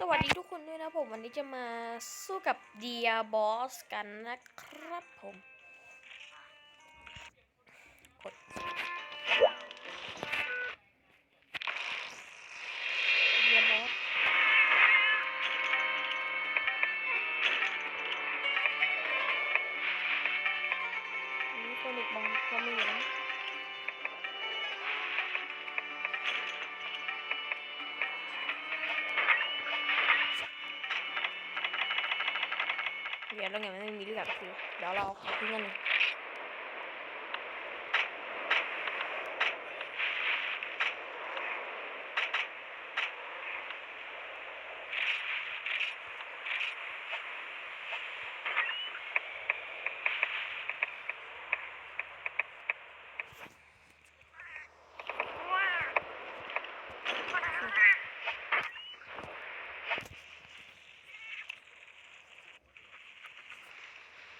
สวัสดีทุกคนด้วยนะผมวันนี้จะมาสู้กับเดียบอสกันนะครับผม ดคือเดี๋ยว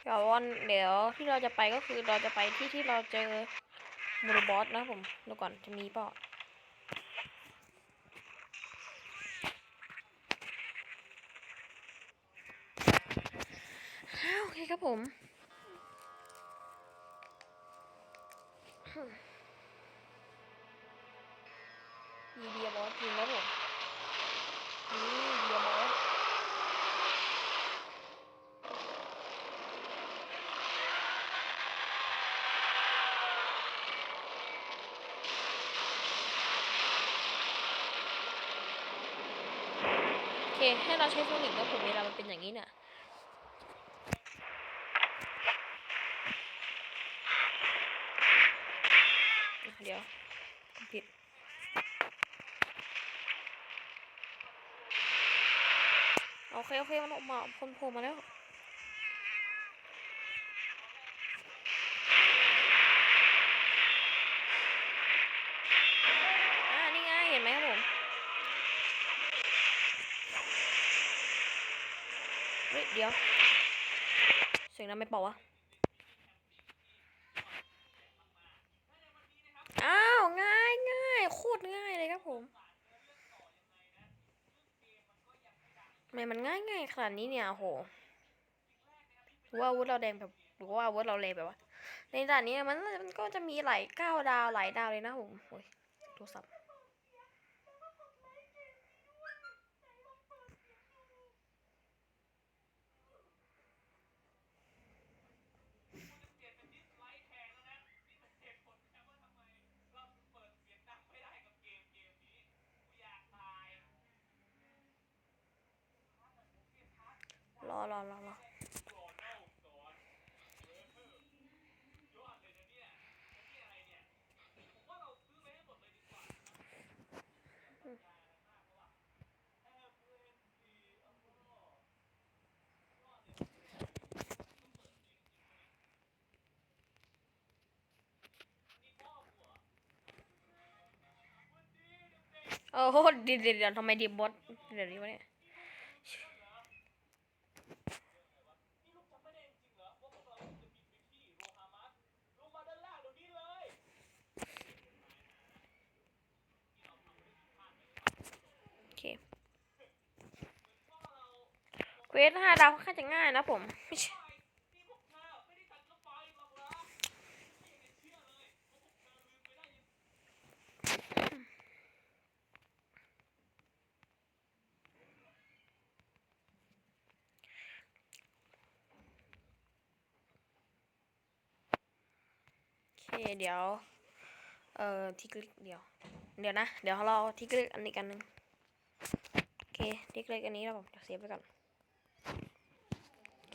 เดี๋ยววันเดี๋ยวที่เราจะไปก็คือเราจะไปที่ที่เราเจอมูรบอสนะผมดูก่อนจะมีเปล่าอ้าโอเคครับผม มีเดียบอสจริงแล้วผมนี่เดียบอส โอ เค ให้เราใช้โซนิกแล้วผมเวลามันเป็นอย่างนี้เนี่ยอะเดี๋ยว ผิดโอเค โอเค มันออกมาคนโผล่มาแล้ว อ่า นี่ไง เห็นไหมครับผม เดี๋ยว เสียงนั้นไม่เป่าวะ อ้าว ง่ายง่ายโคตรง่ายเลยครับผมทำไมมันง่ายง่ายขนาดนี้เนี่ยโอ้โหหรือว่าอาวุธเราแดงแบบหรือว่าอาวุธเราเลวแบบว่าในด่านนี้มันมันก็จะมีหลายเก้าดาวหลายดาวเลยนะผมโอ้ยโทรศัพท์ ร อรอรอรอโอ้โหดีเดียวเดี๋ยวทำไมดีบอสเดี๋ยวนี้วะเนี่ย โอเคเค วสห้าดาวค่อนข้างจะง่ายนะผมเคเดี๋ยว เอ่อทิกลิกเดี๋ยว เดี๋ยวนะ เดี๋ยวเราทิกลิกอันนี้กันหนึ่งโอเคทิกลิกอันนี้แล้วผมจะเซฟไว้ก่อนโอเค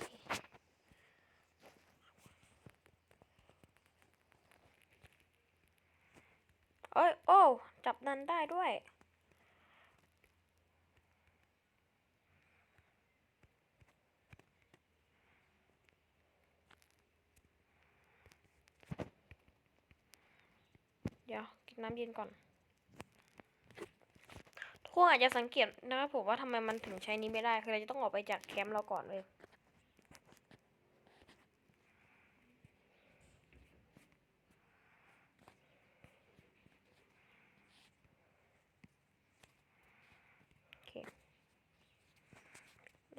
เอ้ยโอ้จับนันได้ด้วย เดี๋ยวกินน้ำเย็นก่อนทุกคนอาจจะสังเกตนะครับผมว่าทำไมมันถึงใช้นี้ไม่ได้ คือเราจะต้องออกไปจากแคมป์เราก่อนเลย โอเค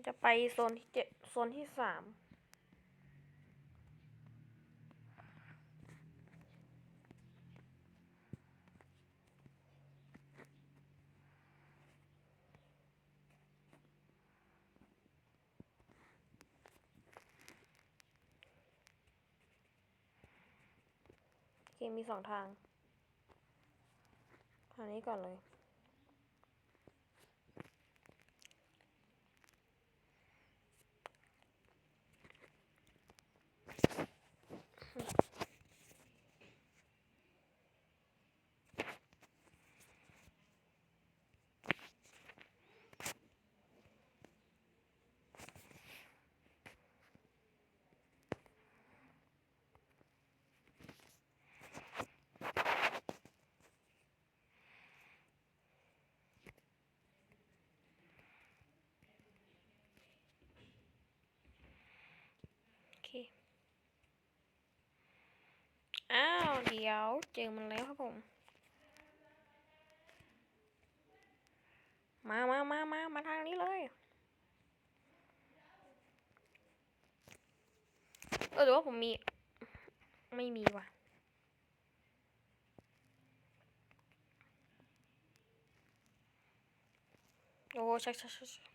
จะไป โซนที่เจ็ดโซนที่สามโอเคมีสองทาง ทางนี้ก่อนเลย อเคอ้าว เดี๋ยวเจอมันแล้วครับผม มามามามามาทางนี้เลยเออแต่ว่าผมมี ไม่มีว่ะโอ้ช่ใช่ใช่ใ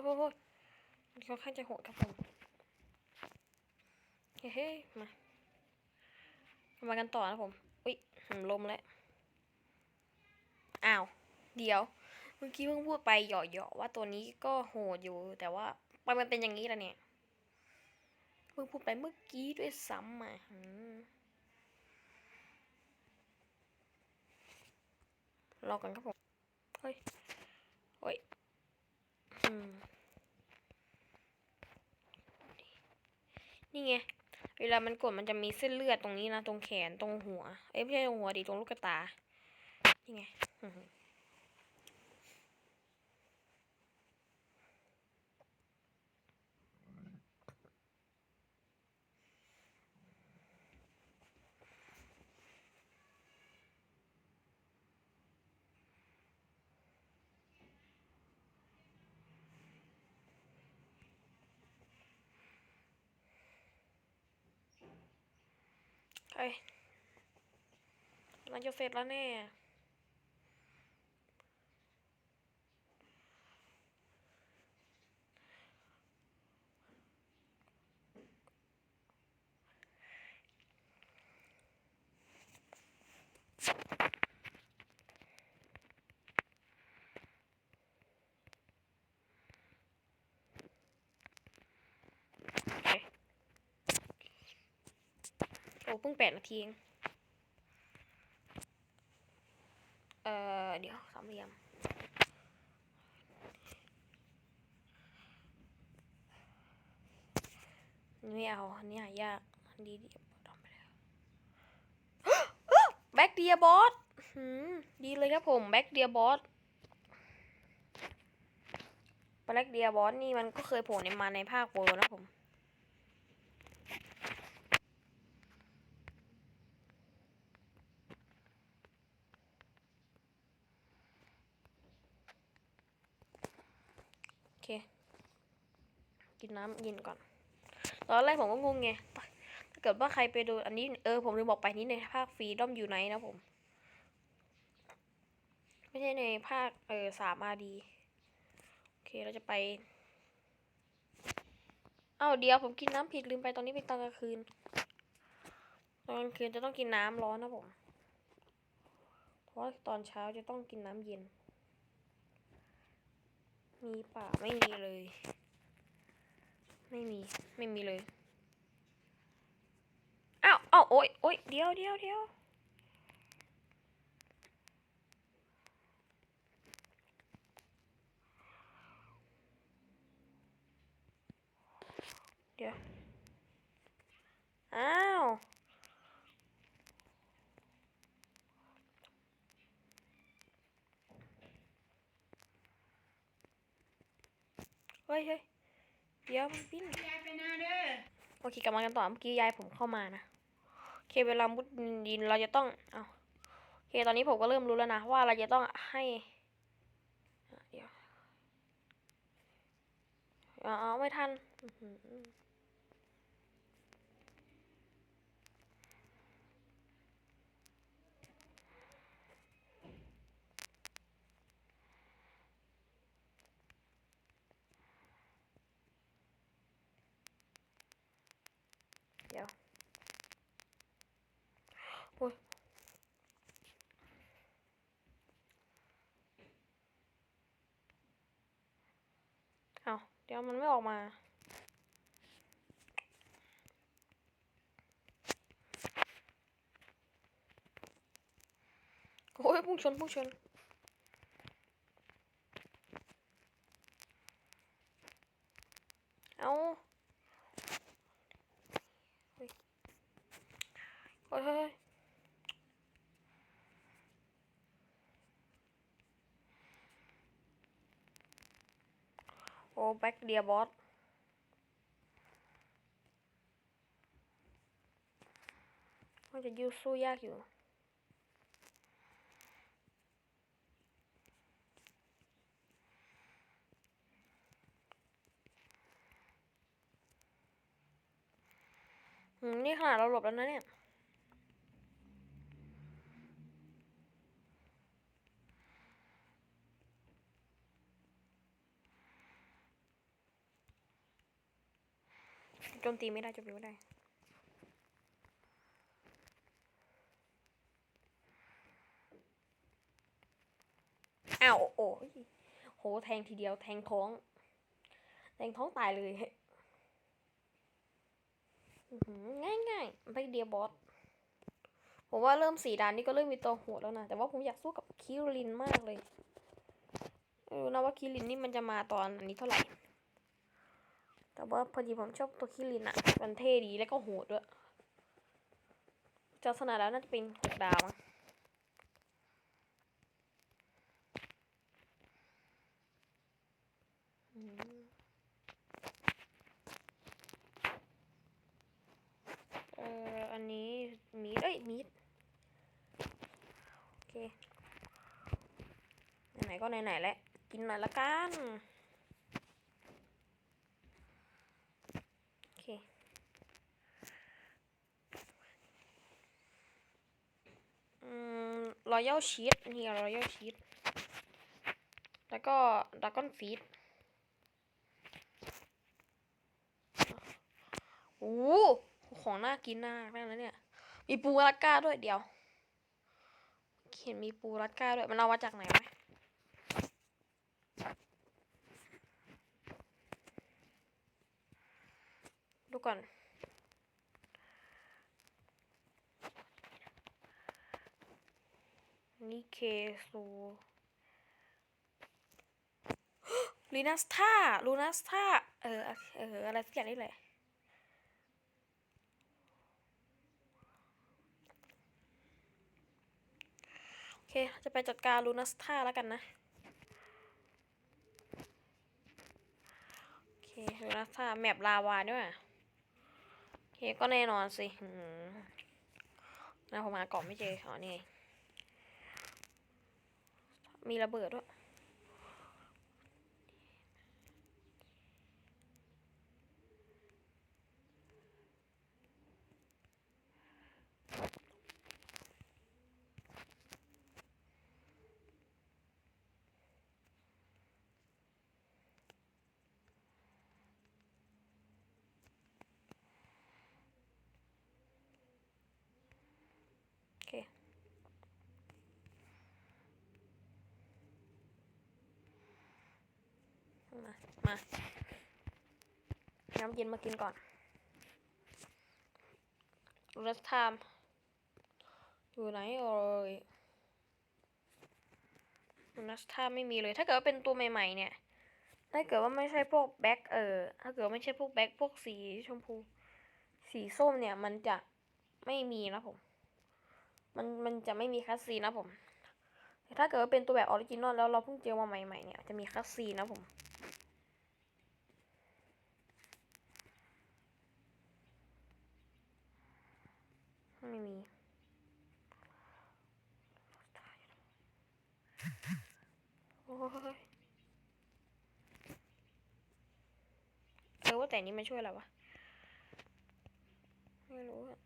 โอ้โหมันค่อนข้างจะโหดครับผมเฮ้เฮ้มามากันต่อนะผม อุ้ยหมลมแล้ว อ้าว เดี๋ยว เมื่อกี้เพิ่งพูดไปหยาะๆว่าตัวนี้ก็โหดอยู่ แต่ว่ามันมันเป็นอย่างนี้แล้วเนี่ย เพิ่งพูดไปเมื่อกี้ด้วยซ้ำอะรอกันครับผม เฮ้ย เฮ้ย อืม นี่ไง เวลามันกดมันจะมีเส้นเลือดตรงนี้นะ ตรงแขน ตรงหัว เอ้ยไม่ใช่ตรงหัวดิ ตรงลูกตา นี่ไง เอ้ยน่าจะเสร็จแล้วแน่ เพิ่งแปดนาทีเองเอ่อเดี๋ยวสามเหลี่ยมไม่เอาอันนี้หายากอันนี้เดี๋ยวทำไปแล้วแบ็กเดียบอสดีเลยครับผมแบ็กเดียบอสแบ็กเดียบอสนี่มันก็เคยโผล่ในมาในภาคโวนะผม โอเค กิ นน้ำเย็นก่อน ตอนแรกผมก็งงไงถ้าเกิดว่าใครไปดูอันนี้เออผมลืมบอกไปนี้ในภาคฟรีดอมอยู่ไหนนะผม ไม่ใช่ในภาคเออสามอาดีโอเคเราจะไปเอ้าเดี๋ยวผมกินน้ำผิดลืมไปตอนนี้เป็นตอนกลางคืนตอนกลางคืนจะต้องกินน้ำร้อนนะผม เพราะตอนเช้าจะต้องกินน้ำเย็น มีป่าไม่มีเลย ไม่มี ไม่มีเลย อ้าวอ้าวโอ๊ยโอ๊ยเดียวเดียวเดียวเดียว อ้าว เฮ้ยเฮ้ย เดี๋ยวมันปิ้นยายไปนาเด้อโอเคกลับมากันต่อเมื่อกี้ยายผมเข้ามานะโอเคเวลามุดดินเราจะต้องเอาโอเคตอนนี้ผมก็เริ่มรู้แล้วนะว่าเราจะต้องให้เดี๋ยวอ๋อไม่ทันอื้อหือเดี๋ยวโอ้ย เอาเดี๋ยวมันไม่ออกมา โอ้ยพุ่งชนพุ่งชนเอาเฮ้ยเฮ้ยเฮ้ยเฮ้ยโอ้แบ็กเดียบอสมันจะยูสู้ยากอยู่นี่ขนาดเราหลบแล้วนะเนี่ย โจมตีไม่ได้โจมตีไม่ได้อ้าวโอ้โหโหแทงทีเดียวแทงท้อง แทงท้องตายเลยง่ายง่ายไปเดียบอสผมว่าเริ่มสีดานนี่ก็เริ่มมีตัวโหดแล้วนะ แต่ว่าผมอยากสู้กับคิรินมากเลย ไม่รู้นะว่าคิรินนี่มันจะมาตอนอันนี้เท่าไหร่ แต่ว่าพอดีผมชอบตัวคิรินอะมันเท่ดีแล้วก็โหดด้วยจากสนาแล้วน่าจะเป็นหกดาวมั้งอืมเอ่ออันนี้มีดเอ้ยมีดโอเค ไหนๆก็ไหนๆแล้วกินหน่อยละกัน โอเค อืม รอยัลชีสนี่รอยัลชีสแล้วก็ดากกอนฟีดโอ้ของน่ากินมากนั่นแล้วเนี่ย มีปูรัดก้าด้วยเดี๋ยว เห็นมีปูรัดก้าด้วย มันเอามาจากไหนวะดูก่อน นี่เคซูลีนัสท่าลูนัสท่าเออ เออ อะไรสักอย่างนี่แหละโอเค จะไปจัดการลูนัสท่าแล้วกันนะ โอเค ลูนัสท่าแมปลาวาด้วยโอเค ก็แน่นอนสิอืมนะผมหากล่องไม่เจออ๋อนี่ มีระเบิดด้วย โอเค มาน้ำเย็นมากินก่อนรัสไทม์อยู่ไหนเอ่ยรัสไทม์ไม่มีเลย ถ้าเกิดว่าเป็นตัวใหม่ ๆ เนี่ย ถ้าเกิดว่าไม่ใช่พวกแบ็คเออ ถ้าเกิดไม่ใช่พวกแบ็คพวกสีชมพู สีส้มเนี่ย มันจะไม่มีนะผม มันมันจะไม่มีคัสซีนะผมแต่ถ้าเกิดว่าเป็นตัวแบบออริจินอลแล้วเราเพิ่งเจอมาใหม่ๆเนี่ย จะมีคัสซีนะผม ไม่มีโอ้ยเออว่าแต่นี้มันช่วยอะไรวะ ไม่รู้อะ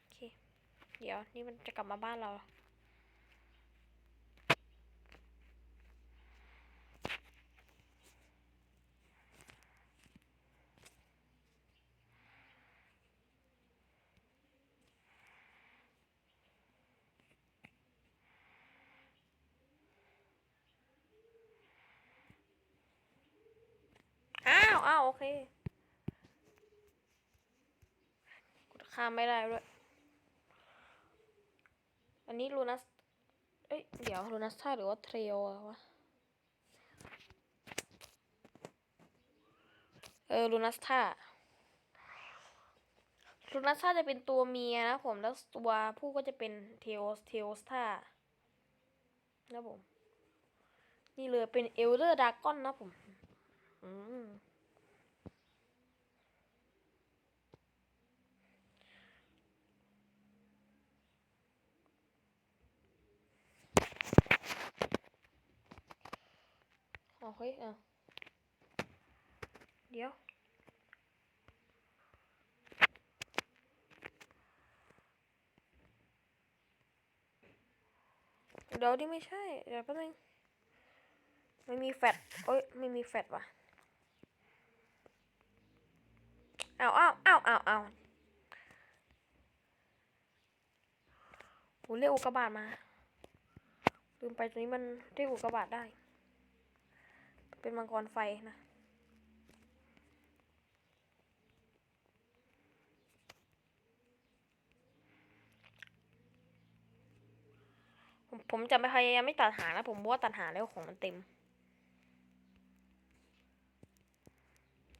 โอเคเดี๋ยวนี่มันจะกลับมาบ้านเราเหร อ้าวโอเคกดข้ามไม่ได้ด้วยอันนี้ลูนัส เอ้ย เดี๋ยวลูนัสท่าหรือว่าเทรลอะวะ เออลูนัสท่าลูนัสท่าจะเป็นตัวเมียนะผม แล้วตัวผู้ก็จะเป็นเทโอสเทโอสท่านะผม นี่เลยเป็นเอลเดอร์ดากอนนะผม อืม ฮ้ยอะเดี๋ยว เดี๋ยวนี่ไม่ใช่ เดี๋ยวแป๊บนึงไม่มีแฟตเอ้ยไม่มีแฟตว่ะเอาวอ้าวอ้าวอ้าวอ้าโหเรียกอุกกาบาตมา ลืมไปตัวนี้มันเรียกอุกกาบาตได้ เป็นมังกรไฟนะผมผมจะไม่พยายามไม่ตัดหางนะผมบอกว่าตัดหางแล้วของมันเต็ม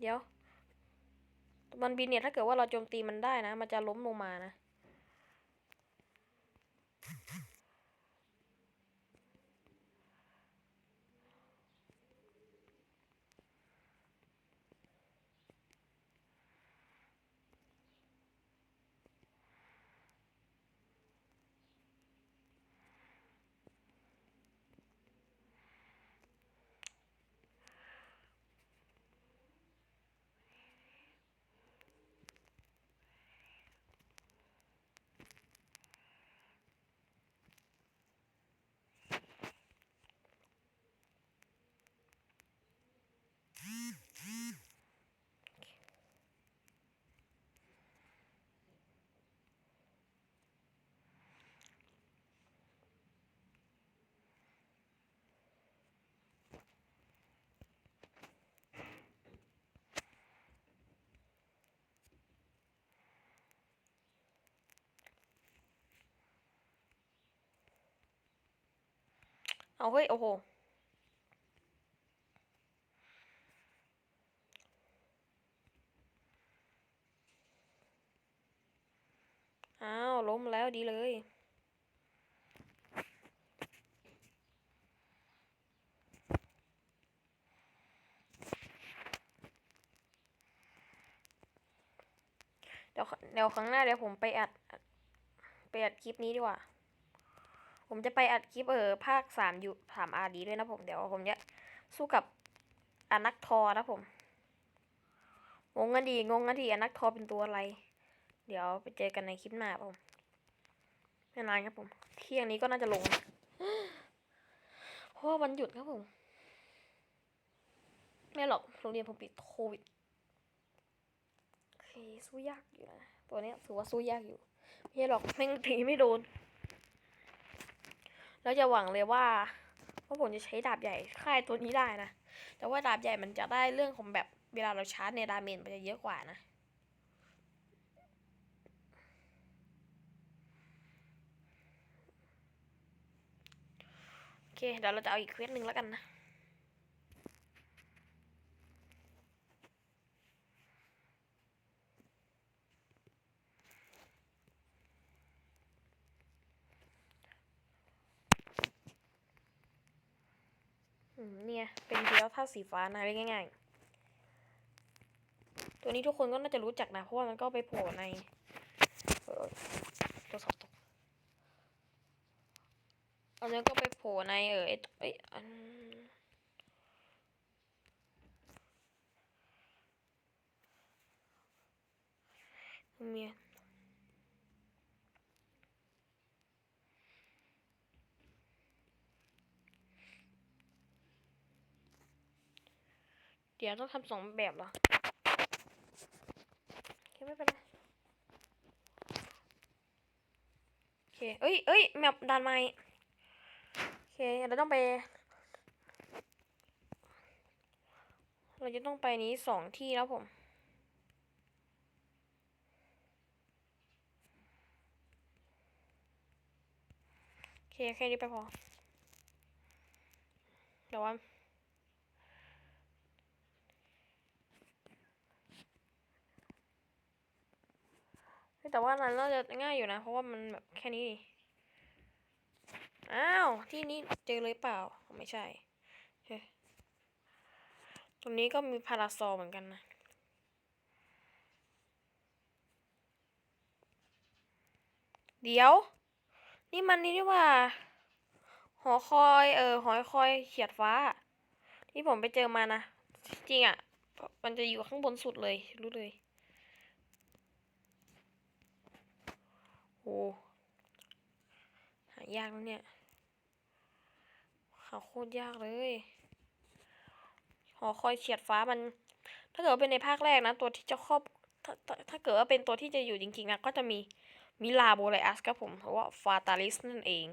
เดี๋ยว มันบินเนี่ยถ้าเกิดว่าเราโจมตีมันได้นะ มันจะล้มลงมานะ เอาเฮ้ย โอ้โห อ้าว ล้มแล้วดีเลย เดี๋ยวเดี๋ยวครั้งหน้าเดี๋ยวผมไปอัดอัดไปอัดคลิปนี้ดีกว่า ผมจะไปอัดคลิปเออภาคสามยูสามอาร์ดีด้วยนะผมเดี๋ยวผมจะสู้กับอนักทอนะผม งงกันดีงงกันดีอนักทอเป็นตัวอะไร เดี๋ยวไปเจอกันในคลิปหน้าผมไม่นานครับผม เที่ยงนี้ก็น่าจะลงเพราะว่าวันหยุดครับผม ไม่หรอกโรงเรียนผมปิดโควิดโอเคสู้ยากอยู่นะ ตัวเนี้ยถือว่าสู้ยากอยู่ ไม่ใช่หรอกแม่งตีไม่โดน แล้วจะหวังเลยว่าว่าผมจะใช้ดาบใหญ่ค่ายตัวนี้ได้นะ แต่ว่าดาบใหญ่มันจะได้เรื่องของแบบเวลาเราชาร์จในดาเมจมันจะเยอะกว่านะโอเคเดี๋ยวเราจะเอาอีกเควสหนึ่งแล้วกันนะ อืมเนี่ย เป็นเพียวท่าสีฟ้านะเรียกง่าย ๆ ตัวนี้ทุกคนก็น่าจะรู้จักนะ เพราะว่ามันก็ไปโผล่ในตัวสอบตกอันนี้ก็ไปโผล่ในเออไออยอันเมีย เดี๋ยวต้องทำสองแบบเหรอโอเคไม่เป็นไรโอเคเอ้ยเอ้ยแมปดันไม้โอเคเราต้องไป เราจะต้องไปนี้สองที่แล้วผมโอเคแค่นี้ไปพอเดี๋ยวว่า เฮ้ย แต่ว่านั้นน่าจะง่ายอยู่นะ เพราะว่ามันแบบแค่นี้นี่อ้าว ที่นี้เจอเลยเปล่า ไม่ใช่ตรงนี้ก็มีพาราซอลเหมือนกันนะ เดี๋ยว นี่มันนี่นี่ว่า หอคอย เออ หอยคอยเขียดฟ้า ที่ผมไปเจอมานะ จริงอะ มันจะอยู่ข้างบนสุดเลย รู้เลย โอ้ หายากนะเนี่ยหาโคตรยากเลยหอคอยเฉียดฟ้ามัน ถ้าเกิดเป็นในภาคแรกนะ ตัวที่จะครอบถ้าถ้าถ้าเกิดว่าเป็นตัวที่จะอยู่จริงๆนะก็จะมีมิลาโบไลอัสครับผมเพราะว่าฟาตาลิสนั่นเอง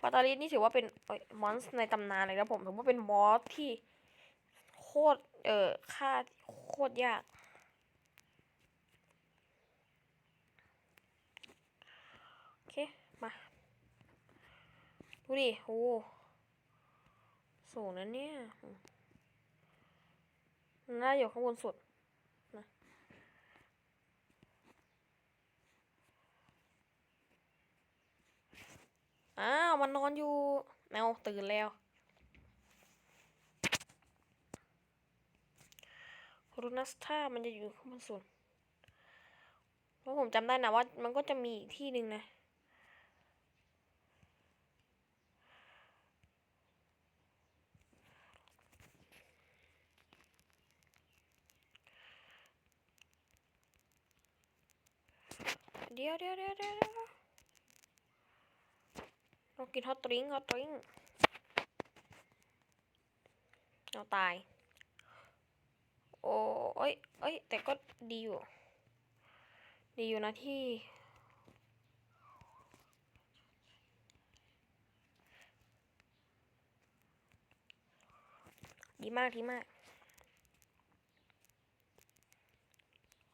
ฟาตาลิสนี่ถือว่าเป็นอมอนส์ในตำนานเลยครับผมถือว่าเป็นมอสที่โคตรเออฆ่าโคตรยาก โอเค มา ดูดิโอ้สูงนะเนี่ยน่าอยู่ข้างบนสุดนะอ้าว มันนอนอยู่แมวตื่นแล้วรูนัสท่ามันจะอยู่ข้างบนสุดเพราะผมจำได้นะว่า มันก็จะมีอีกที่หนึ่งนะ เดี๋ยวเดี๋ยวเดี๋ยวเดี๋ยวเดี๋ยวเรากินฮอตดริงก์ฮอตดริงก์เอาตาย โอ้ยเอ้ย แต่ก็ดีอยู่ ดีอยู่นะที่ ดีมาก ดีมาก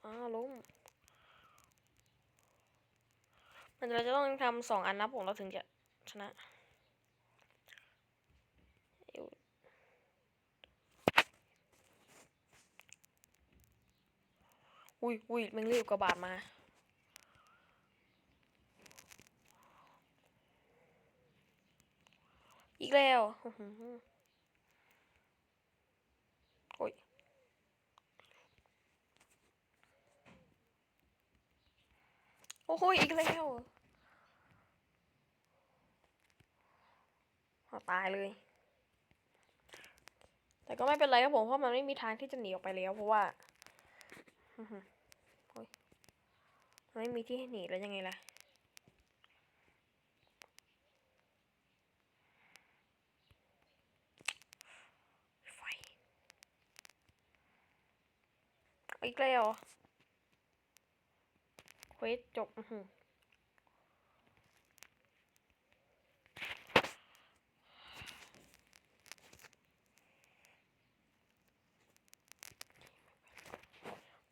อ้าล้ม มันเราจะต้องทำสองอันนะผมเราถึงจะชนะอุ้ยอุ้ยมันรีบกระบาดมา อีกแล้วโอ้ยโอ้โหอีกแล้ว อตายเลย แต่ก็ไม่เป็นไรครับผมเพราะมันไม่มีทางที่จะหนีออกไปแล้ว เพราะว่าโอ้ยไม่มีที่ให้หนีแล้วยังไงล่ะไฟอีกแล้วเหรอเควสจบ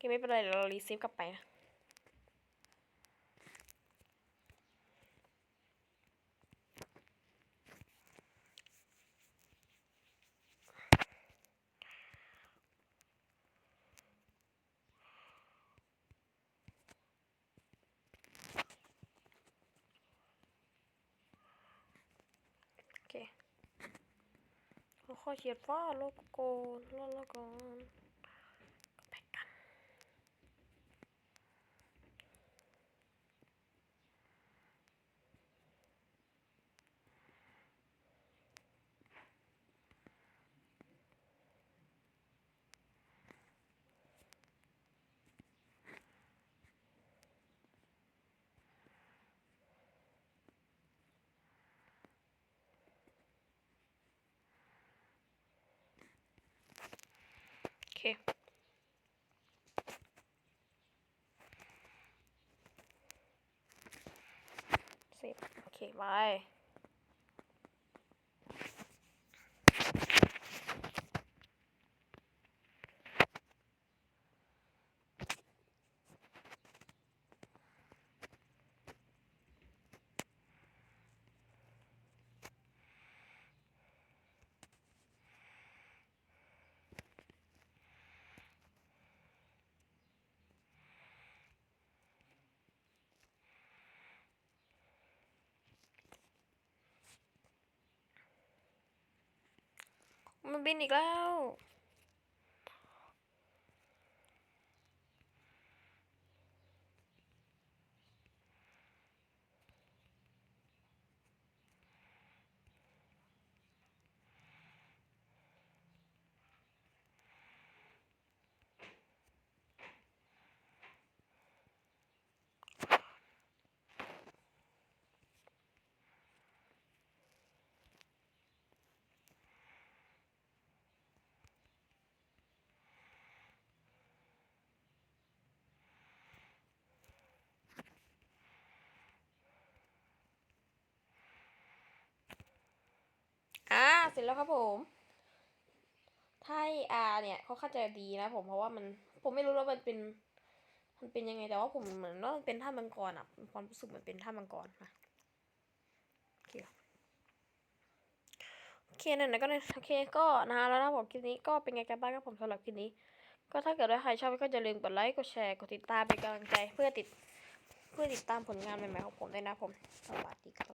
ก็ไม่เป็นไรเดี๋ยวเรารีซิฟกลับไปนะโอเคเราขอเขียนว่าโลโก้โลโก้ เส มันบินอีกแล้ว อ่าเสร็จแล้วครับผมถ้าอาเนี่ยเขาเข้าใจดีนะผมเพราะว่ามันผมไม่รู้ว่ามันเป็น มันเป็นยังไงแต่ว่าผมเหมือนว่ามันเป็นท่ามังกรอะความรู้สึกมันเป็นท่ามังกรนะโอเคโอเคนั่นนะก็เนี่ยโอเคก็นานแล้วนะผมคลิปนี้ก็เป็นไงกันบ้างครับผมสำหรับคลิปนี้ ก็ถ้าเกิดว่าใครชอบก็อย่าลืมกดไลค์กดแชร์กดติดตามเป็นกำลังใจเพื่อติด เพื่อติดตามผลงานใหม่ๆของผมด้วยนะผมสวัสดีครับ